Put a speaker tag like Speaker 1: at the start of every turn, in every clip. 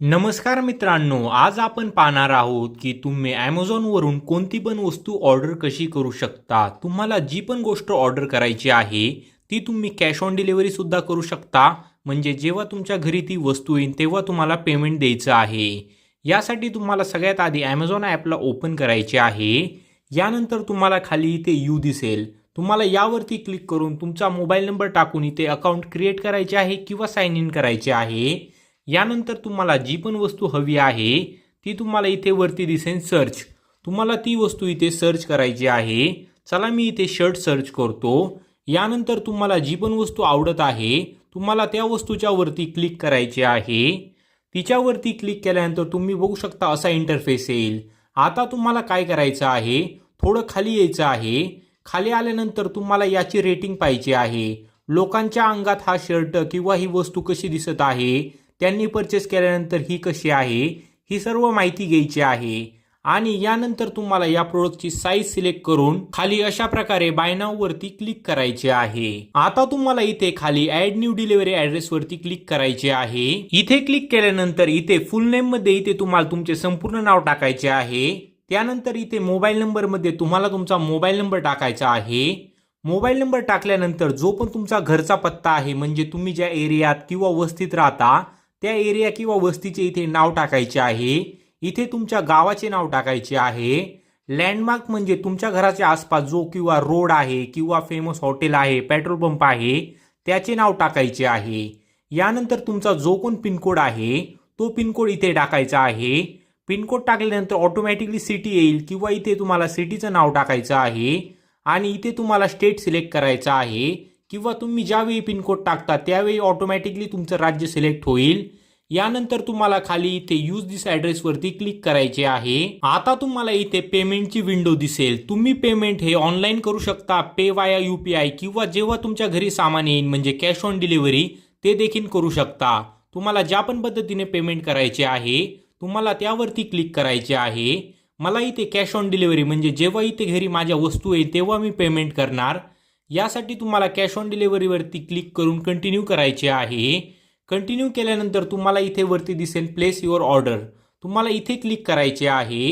Speaker 1: नमस्कार मित्रांनो आज आपण पाहणार आहोत की तुम्ही ॲमेझॉनवरून कोणती पण वस्तू ऑर्डर कशी करू शकता? तुम्हाला जी पण गोष्ट ऑर्डर करायची आहे ती तुम्ही कॅश ऑन डिलिव्हरीसुद्धा करू शकता. म्हणजे जेव्हा तुमच्या घरी ती वस्तू येईल तेव्हा तुम्हाला पेमेंट द्यायचं आहे. यासाठी तुम्हाला सगळ्यात आधी ॲमेझॉन ॲपला ओपन करायचे आहे. यानंतर तुम्हाला खाली इथे यू दिसेल. तुम्हाला यावरती क्लिक करून तुमचा मोबाईल नंबर टाकून इथे अकाउंट क्रिएट करायचे आहे किंवा साईन इन करायचे आहे. यानंतर तुम्हाला जी पण वस्तू हवी आहे ती तुम्हाला इथे वरती दिसेल सर्च तुम्हाला ती वस्तू इथे सर्च करायची आहे. चला मी इथे शर्ट सर्च करतो. यानंतर तुम्हाला जी पण वस्तू आवडत आहे तुम्हाला त्या वस्तूच्या वरती क्लिक करायचे आहे. तिच्यावरती क्लिक केल्यानंतर तुम्ही बघू शकता असा इंटरफेस येईल. आता तुम्हाला काय करायचं आहे? थोडं खाली यायचं आहे. खाली आल्यानंतर तुम्हाला याची रेटिंग पाहिजे आहे. लोकांच्या अंगात हा शर्ट किंवा ही वस्तू कशी दिसत आहे त्यांनी परचेस केल्यानंतर ही कशी आहे ही सर्व माहिती घ्यायची आहे आणि यानंतर तुम्हाला या प्रोडक्टची साईज सिलेक्ट करून खाली अशा प्रकारे बायनाव वरती क्लिक करायचे आहे. आता तुम्हाला इथे खाली ऍड न्यू डिलिव्हरी ऍड्रेस वरती क्लिक करायचे आहे. इथे क्लिक केल्यानंतर इथे फुल नेममध्ये इथे तुम्हाला तुमचे संपूर्ण नाव टाकायचे आहे. त्यानंतर इथे मोबाईल नंबरमध्ये तुम्हाला तुमचा मोबाईल नंबर टाकायचा आहे. मोबाईल नंबर टाकल्यानंतर जो पण तुमचा घरचा पत्ता आहे म्हणजे तुम्ही ज्या एरियात किंवा वस्तीत राहता त्या एरिया किंवा वस्तीचे इथे नाव टाकायचे आहे. इथे तुमच्या गावाचे नाव टाकायचे आहे. लँडमार्क म्हणजे तुमच्या घराच्या आसपास जो किंवा रोड आहे किंवा फेमस हॉटेल आहे पेट्रोल पंप आहे त्याचे नाव टाकायचे आहे. यानंतर तुमचा जो कोण पिनकोड आहे तो पिनकोड इथे टाकायचा आहे. पिनकोड टाकल्यानंतर ऑटोमॅटिकली सिटी येईल किंवा इथे तुम्हाला सिटीचं नाव टाकायचं आहे. आणि इथे तुम्हाला स्टेट सिलेक्ट करायचं आहे. किंवा तुम्ही ज्यावेळी पिनकोड टाकता त्यावेळी ऑटोमॅटिकली तुमचं राज्य सिलेक्ट होईल. यानंतर तुम्हाला खाली इथे यूज दिस ॲड्रेसवरती क्लिक करायचे आहे. आता तुम्हाला इथे पेमेंटची विंडो दिसेल. तुम्ही पेमेंट हे ऑनलाईन करू शकता पे वाया यू पी आय किंवा जेव्हा तुमच्या घरी सामान येईल म्हणजे कॅश ऑन डिलिव्हरी ते देखील करू शकता. तुम्हाला ज्या पण पद्धतीने पेमेंट करायचे आहे तुम्हाला त्यावरती क्लिक करायचे आहे. मला इथे कॅश ऑन डिलिव्हरी म्हणजे जेव्हा इथे घरी माझ्या वस्तू येईल तेव्हा मी पेमेंट करणार. यासाठी तुम्हाला कॅश ऑन डिलिव्हरीवरती क्लिक करून कंटिन्यू करायचे आहे. कंटिन्यू केल्यानंतर तुम्हाला इथे वरती दिसेल प्लेस युअर ऑर्डर तुम्हाला इथे क्लिक करायचे आहे.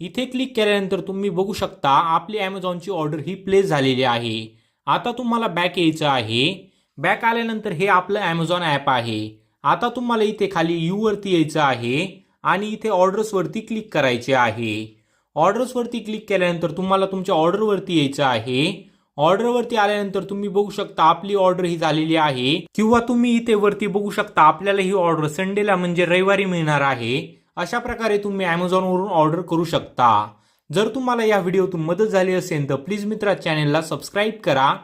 Speaker 1: इथे क्लिक केल्यानंतर तुम्ही बघू शकता आपली ॲमेझॉनची ऑर्डर ही प्लेस झालेली आहे. आता तुम्हाला बॅक यायचं आहे. बॅक आल्यानंतर हे आपलं ॲमेझॉन ॲप आहे. आता तुम्हाला इथे खाली यूवरती यायचं आहे आणि इथे ऑर्डर्सवरती क्लिक करायचे आहे. ऑर्डर्सवरती क्लिक केल्यानंतर तुम्हाला तुमच्या ऑर्डरवरती यायचं आहे. ऑर्डरवरती आल्यानंतर तुम्ही बघू शकता आपली ऑर्डर ही झालेली आहे. किंवा तुम्ही इथे वरती बघू शकता आपल्याला ही ऑर्डर संडेला म्हणजे रविवारी मिळणार आहे. अशा प्रकारे तुम्ही वरून ऑर्डर करू शकता. जर तुम्हाला या व्हिडिओतून मदत झाली असेल तर प्लीज मित्रा चॅनेलला सबस्क्राईब करा.